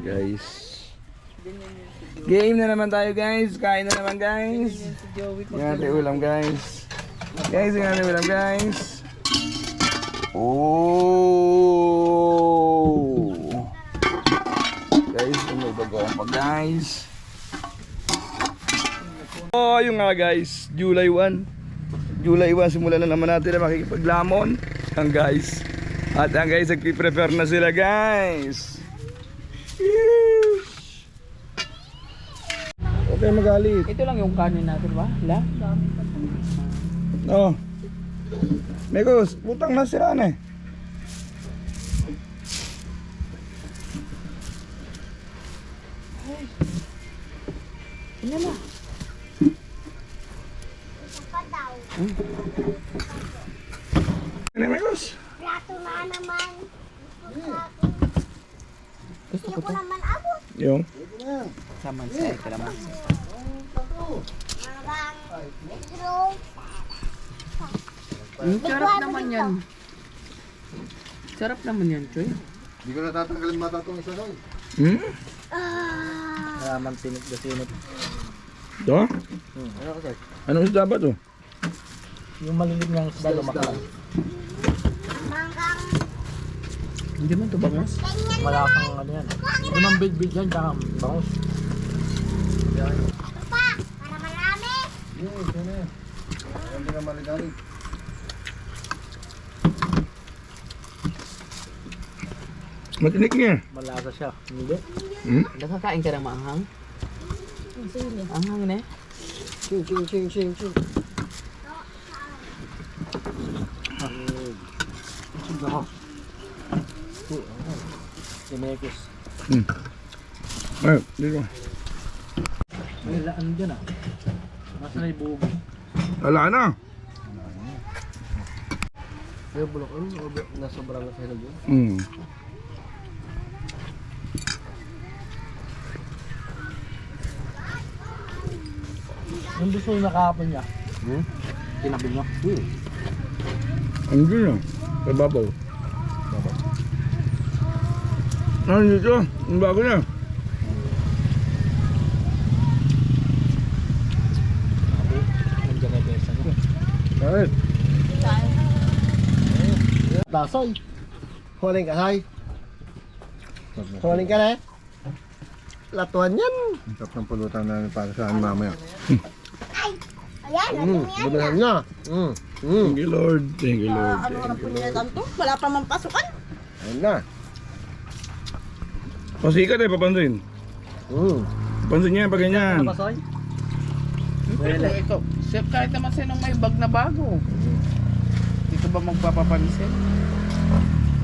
Guys. Game na naman tayo guys. Kain na naman guys. Yan natin ulam guys. Guys, yan natin ulam guys. Oh! Guys, may bagong pa guys. Oh, yung nga guys, July 1. July 1, simulan na naman natin na makikipaglamon. Yan guys. At yan guys, nagpiprepare na sila guys. Huwag kayo magalit. Ito lang yung kanin natin ba? La? Oh. Megos, butang na sila na eh. Ano na? Ano Megos? Plato na naman. Gusto ko to. naman abot. Yung. Saman sa ito naman. Marang. Metro. Mm, sarap naman yan. Sarap naman yan, Choy. Hindi ko natatanggalin mata itong isa doon. Hmm? Ah. Raman tinit na sinit. Ito? Hmm. Ano kasi? Anong isda ba to? Yung malilit niyang isda lumakal. Manggang. Hindi man to bangos. Ganyan Malapang ano yan. Hindi naman big-big yan, tsaka bangus. pa. Para marami. Yes, yun eh. Hindi na maligalig. Matinik niya. Malasa siya. Hindi. Hmm? Nakakain ka ng maanghang? Anghang na eh. Ching, ching, ching, ching, ching. Si Mekos. Hmm. Ay, dito. May laan dyan ah. Nasa na bugo. Wala na. Yung bulok, ano? Nasobrang na sa hinog yun. Hmm. Yung gusto yung nakahapon niya. Hmm? Tinabi mo? Hmm. Ang gina. Sa babaw. Ano dito? Ang bago na. Nandiyan na yung besa ko. Kahit. Dasoy. Huling ka, hay. Huling ka na eh. Latuan yan. Ang sarap ng pulutan namin para sa amin mamaya. Ayan. Mm, bumihan niya. Mm. Mm. Thank you Lord. Thank you Lord. Ano ka ng punyatan to? Wala pa mang pasukan. Ayun na. Pasikat eh, papansin. Mm. Pansin niya pag ganyan. Pasoy? Pero ito, siya kahit naman sinong may bag na bago. Dito ba magpapapansin?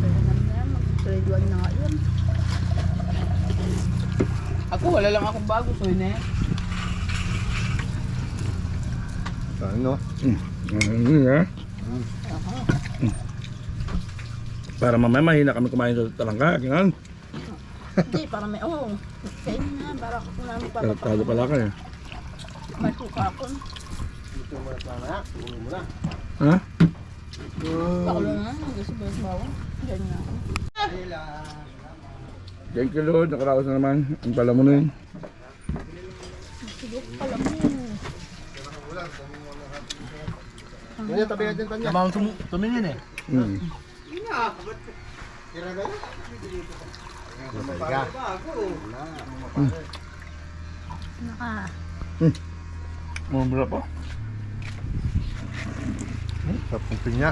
Pero naman yan, mag-grade 1 na nga yun. Ako, wala lang akong bago, so yun eh. Ano? Ano? Para mamaya mahina kami kumain sa talangka. Ganun. Hindi, para may, oh, kain na, para ako na Tarantado magpapapasukan. pala kayo. May suka ako. Ito mo na mamaya. Ulo mo na. Ha? Pakulo na, gusto ba yung bawang? Ganyan na ako. Thank you Lord. Nakaraos na naman. Ang pala mo na yun. Siguro pala mo. Kanya tabi ka dyan, Tanya. Tamang tum tumingin eh. Hmm. Teka. Naka. Mabra pa. Sarap ng pinya.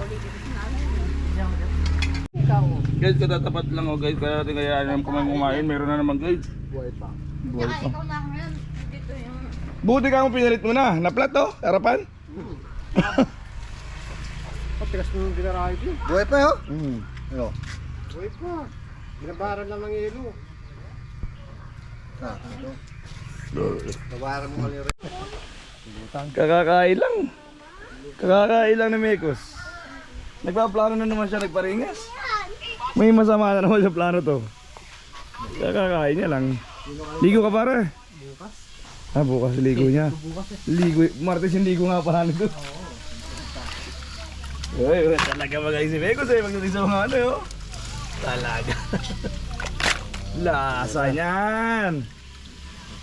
Guys, katatapat lang oh guys. Kaya natin kaya naman kumain kumain. Meron na naman guys. Buhay pa. Buhay pa. Ikaw lang yan. Dito yung... Buti ka mo pinalit mo na. Naplat to. Harapan. Patigas mo yung ginarahay ko. Buhay pa yun. Mm. Ano? Buhay pa. Binabaran lang ng ilo. Ah, ito. Nabaran mo kali rin. Kakakain lang. Kakakain lang ni Mekos. Nagpaplano na naman siya nagparingas. May masama na naman sa plano to. Kakakain niya lang. Ligo ka pare? Bukas. Ah, bukas ligo niya. Ligo, Martes yung ligo nga pala nito. Uy, talaga magaling si Mekos eh. Pagdating sa mga ano yun. Talaga. Lasa niyan.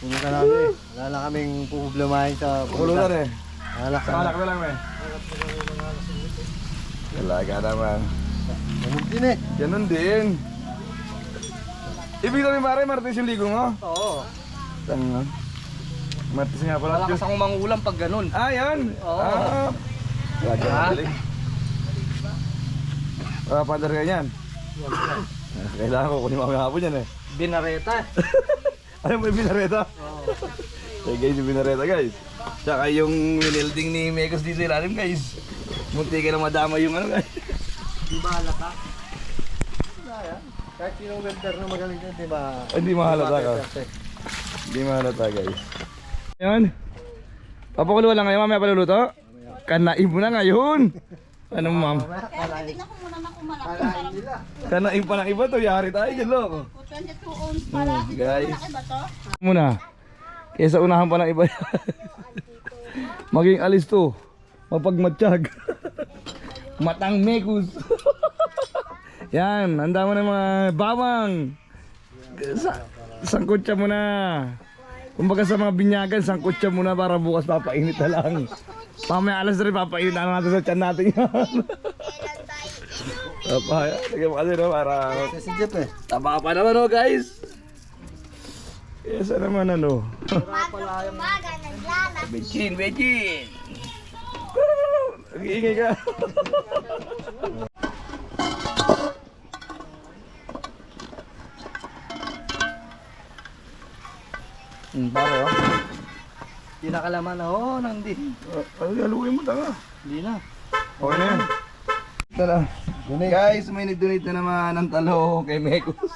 Pumunta namin. Wala na kaming pupublamahin sa Pulutan eh. Wala Sa alak na lang eh. Talaga naman. Ganun din eh. Ganun din. Ibig sabihin pare, Martes yung ligo mo? Oo. Tanga. Martes nga pala. Malakas akong mangulam pag ganun. Ah, yan. Oo. Ah. Lagi Ha? na galing. Ah, padar ka. Ah, Kailangan ko kunin mamaya hapon yan eh. Binareta. Ano mo yung binareta? Oo. Eh guys, yung binareta guys. Tsaka yung winilding ni Megos dito ilalim guys. Munti ka na madama yung ano guys. Di ba halata? Kahit yung welder na magaling din, di ba? Hindi mahalata ka. Hindi mahalata guys. Yan. Papakulo lang ngayon, mamaya paluluto. Kanain mo na ngayon. Ano ma'am? Kaya tignan ko muna na kumalaki. Kanain pa ng iba to, yari tayo dyan loko. 22 ounce pala. guys. Malaki ba to? Muna. Kesa unahan pa ng iba. Maging alis to. Mapagmatsyag. Matang mekus. Yan, handa mo na mga bawang. Sa, sangkutsa mo na. Kumbaga sa mga binyagan, sangkutsa mo na para bukas papainit na lang. Pamaya alas rin papainit na natin sa tiyan natin yan. Papa, lagyan mo kasi no, para Si Jeff eh. taba pa naman oh guys. Naman ano. Umaga, naglala. Bechin, bechin. Nag-iingay ka. Hmm, pare oh. Di nakalaman na oh, nandi. Ano mo tanga? Hindi na. Okay na yan. Na. Guys, may nag-donate na naman ng talo kay Mekos.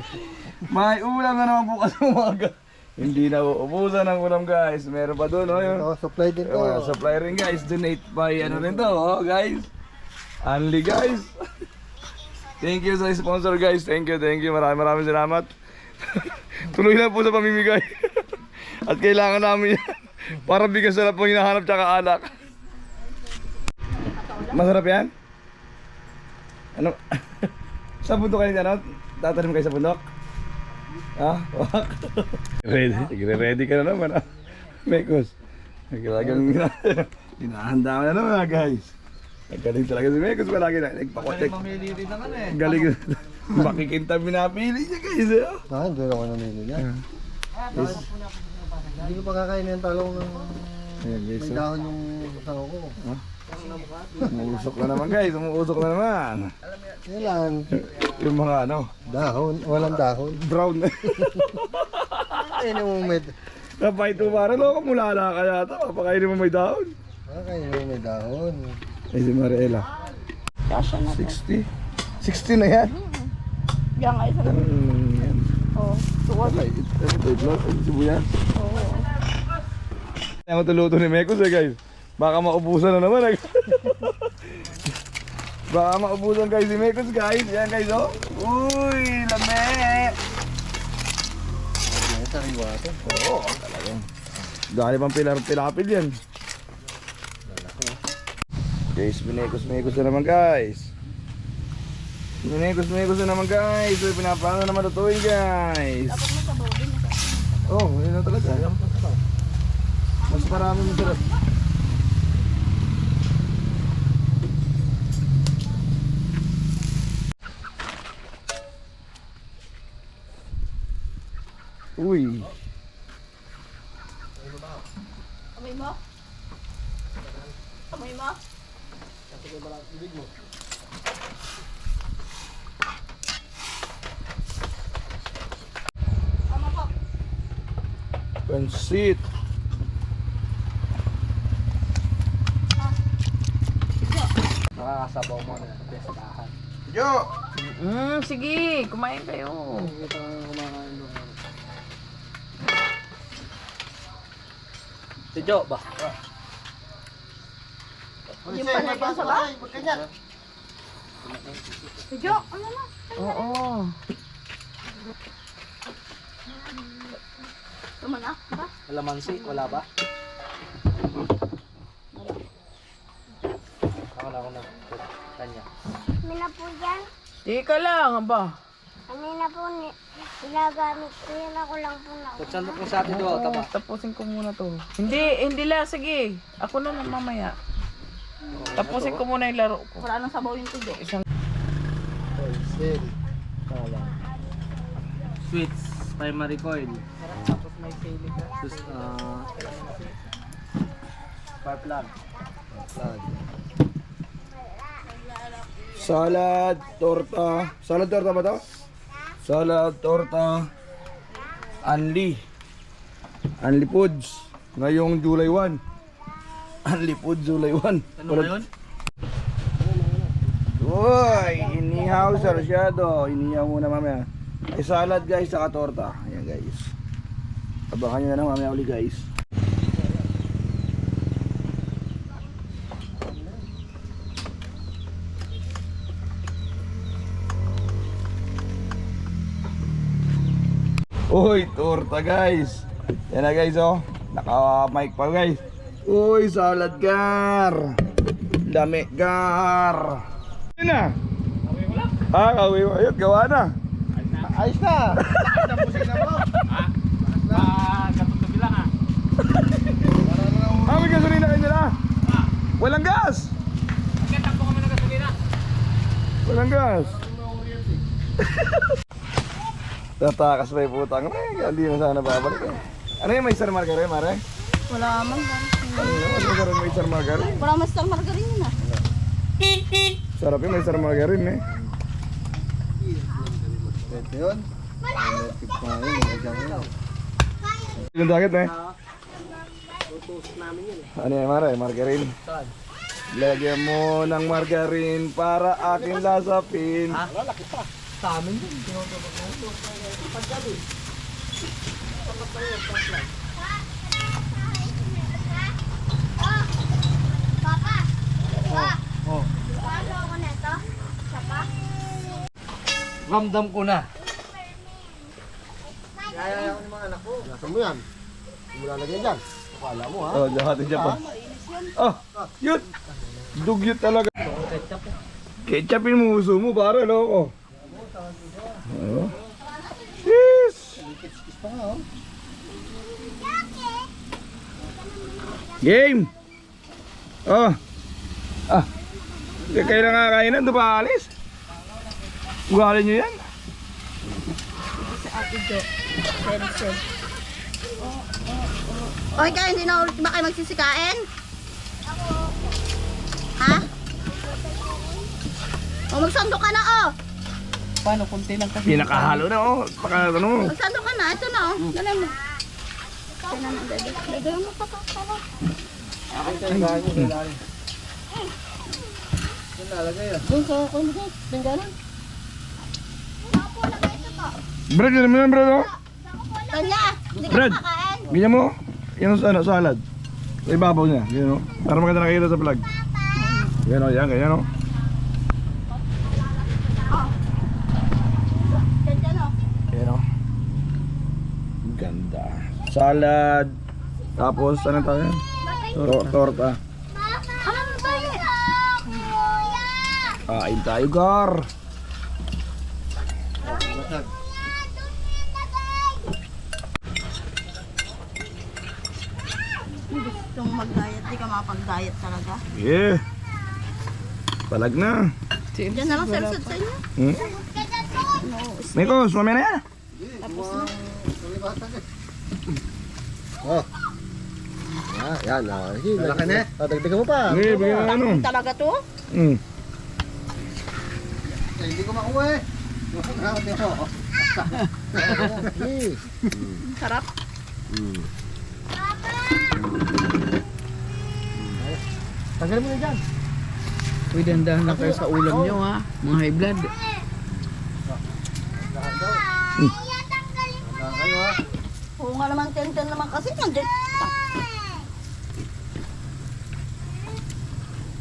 may ulam na naman bukas umaga. Hindi na uubusan ng ulam guys. Meron pa doon, oh. Yun. Supply din to. Oh, supply rin guys. Donate by ano rin to, oh, guys. Only guys. thank you sa sponsor guys. Thank you, thank you. Maraming maraming salamat. Tuloy na po sa pamimigay. At kailangan namin yan. Para bigas na lang po hinahanap tsaka alak. Masarap yan? Ano? sa bundok kayo dyan, no? Tatanim kayo sa bundok? Ha? Wak? ready? Sige, ready ka na naman, ah. Mekos. Naglagang hinahanda ka na naman, ah, guys. Naggaling talaga si Mekos. Palagi na. Nagpakotek. Mamili rin ano eh. Galing. Makikinta pinapili niya, guys. eh, oh. Ah, hindi ako namili niya. Yes. Hindi ko pa kakainin ng talong ng Ayan, guys. may oh. dahon yung sasaw ko. Umuusok na naman, guys. Umuusok na naman. Yan lang, Yung mga ano, dahon, walang dahon. brown. Kainin mo may, Kapay ito, para loko mula ka yata. Papakainin mo may daon. ah, kainin mo may dahon. Ay, si Mariela. Kasha na. 60? 60 na yan? Yan nga isa na. Mm, yan. Oh, suwag. Ay, ito, ito, ito, sibuyas. Oo. Kaya matuluto ni Mekos eh guys. Baka maubusan na naman eh. Baka maubusan guys si Mekos guys. Yan guys oh. Uy, lame. Sariwa ito. Oo, talagang. Dahil pang pilar pilapil yan. Guys, binekos mekos na naman guys. Binekos mekos na naman guys. So, pinaplano naman tutuin guys. Dapat mo sa bawin. Oh, yun na talaga. Mas marami masarap. Uy. Amoy mo? Amoy mo? Tama po. Pansit. Nakakasabaw mo na. Pestahan. Yo! Mm, sige, kumain kayo. Ito ang kumakain doon. Si Jo ba? Hindi pa nagyan sa ba? Medyo, ano na? Oo. Tumana ba? Alamansi, wala ba? Ako na ako na. Kanya. May na po yan. Teka lang, ba? Kanina po, ni- ginagamit ko yan. Ako lang po na. Pagsandok mo sa atin doon, Oo, tapusin ko muna to. Hindi, hindi la, sige. Ako na lang mamaya. Tapusin ko muna yung laro ko. Wala nang sabaw yung tubo. Isang Pencil. Sweets, primary coil. tapos may sili ka. Sus, ah... spark plug. Plug. Salad, torta. Salad, torta ba to? Salad, torta. Anli. Anli Foods. Ngayong July 1. Anli Foods, July 1. Ano ba yun? Uy, inihaw sarsyado. Inihaw muna mamaya. Ay salad guys, saka torta. Ayan guys. Abangan nyo na lang mamaya uli guys. Uy, torta guys. Yan na guys oh. Naka-mic pa guys. Uy, salad gar. Lami gar. Yun na. Ah, kawi mo. Ayun, gawa na. Ayos na! Ah, may gasolina kayo nila. Walang gas. Walang gas. Tatakas pa yung putang na eh. Hindi na sana babalik eh. Ano yung may star margarine, mare? Wala man. Ano yung yung may star margarine? Wala mas star margarine yun ah. Sarap yung may star margarine eh. Pwede yun. Pa. Yung jacket eh. Ano yan, mare? Margarine. Lagyan mo ng margarine para aking lasapin. Sa amin yun. Papa! Pa! Oh. Paano ako nito? Siya pa? Ramdam ko na. Nasa mo yan. Hindi mo lalagyan dyan. Akala mo ha. Oh, jahatin siya pa. Oh, yun. Dugyot talaga. Ketchup. Ketchupin mo uso mo, para loko. Oh. Yes. Game. Oh. Ah. Kaya kayo na kakain doon pa alis. Ugali nyo yan. Okay kaya hindi na ulit ba kayo magsisikain? Ha? O magsando ka na oh. Paano, kunti lang kasi. Pinakahalo na oh. Paka ano. Magsando ka na. Ito na oh. Dala mo. Ito na dede. Dede mo pa ka. Saan lalagay yan? Doon sa kung hindi. Benggalan. Brad, yun yan, Brad oh. Tanya. Hindi ka Brad. makakain. Ganyan mo. Yan sa ano, salad. Sa ibabaw niya. Ganyan oh. Para maganda nakikita sa vlog. Yan oh, yan, ganyan oh. Diyan dyan oh. Yan o. Ganda. Salad. Tapos, ano? Tor- torta. Kuya! Kain tayo, gar. Gusto mo mag-diet. Di ka makapag-diet talaga. Yeah. Palag na. Diyan na lang self-set sa inyo. Hmm? Mikos, mamaya na yan. Oh. Ah, yan. Ah, Laki na. Ah, dagdagan mo pa. Sige, bigyan na ano. Talaga to? Hmm. Eh, Hindi ko makuha eh. Mo. Sarap. Tanggalin mo na dyan. Uy, dandahan lang kayo sa ulam nyo ha. Mga high blood. Tanggalin kayo ha. Nga naman, 10-10 naman kasi. Nandiyan.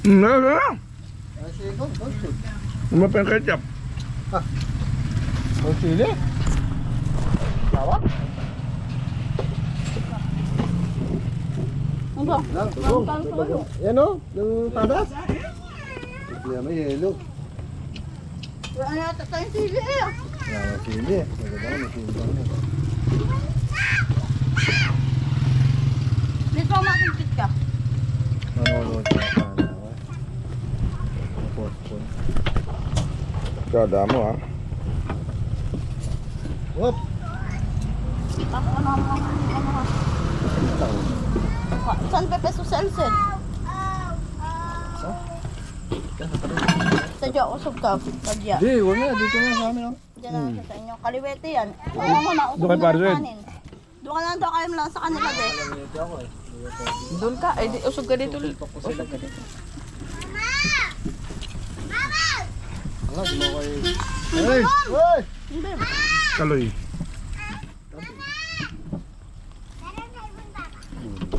Hmm, ano, ano? Ah. Ano pa yung ketchup? Ang sili. Ano ba? Lang, tugong. Yan o, yung padas. Hindi may yelo. Wala na tayong sili eh. Yan, masili. Maganda, masili lang. Dito makikit ka. Manonood ka pa na. Postpone. Kada mo ha. Whoop! Ano, ano, ano, ano. Saan pepe sa selsen? Sadya, usog ka. Sadya. Hindi, huwag na. Dito na sa amin. oh. Diyan na sa inyo. Kaliwete yan. Oo mo na, usog Doon kay mo na Parson. kanin. Doon ka na doon kayo lang sa kanila de. Doon ka, ay di, usog ka dito. Usog ka dito. Ano, di mo kayo... Hey! Hey! Kaloy.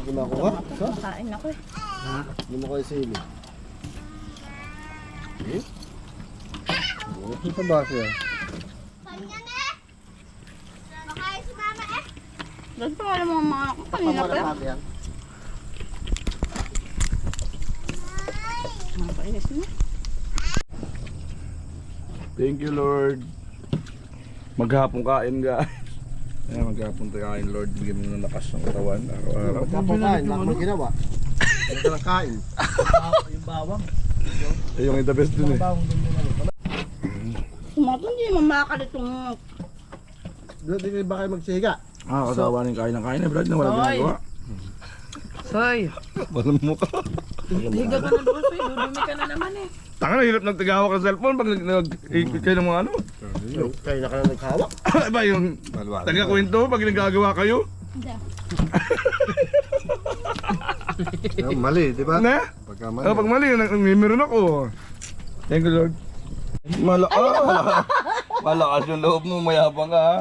Hindi mo ako ha? Sa? Kain ako eh. Hindi mo kayo sili. Eh? Ito sa baso yan. Doon pa wala mga mga kanina pa yan. yan. Mga painis niya. Thank you Lord. Maghapon kain guys. Ayan, maghapon tayo kain Lord. Bigyan mo ng lakas ng katawan. Araw-araw. Kapakain, wala mo ginawa. Ano ka lang kain? Yung bawang. Eh, yung the best dun eh. Hindi mo makakalit itong Doon din ba kayo magsihiga? Ah, kasawa ng kain ng kain eh, Brad, na walang Hoy. ginagawa. Soy, Walang mukha. higa ka na doon, Soy. Dudumi ka na naman eh. Tanga na, hirap nagtagawa ka sa cellphone pag nag, nag ikot kayo ng mga ano. Kayo na ka na naghawak. ba yung taga-kwento pag nagagawa kayo? Mali, di ba? Na? Pagka mali. Ah, pag mali, nag- may meron ako. Thank you Lord. Mala ah, malakas. malakas yung loob mo, mayabang ka ha.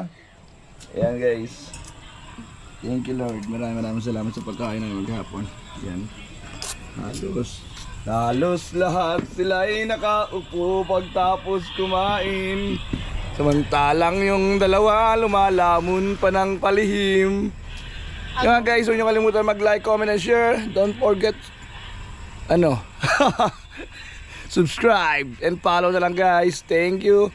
Ayan guys. Thank you Lord. Maraming maraming salamat sa pagkain ng maghapon. Yan. Halos. Halos lahat sila ay nakaupo pagtapos kumain. Samantalang yung dalawa lumalamon pa ng palihim. Yan guys, huwag niyo kalimutan mag-like, comment, and share. Don't forget, ano, subscribe and follow na lang guys. Thank you.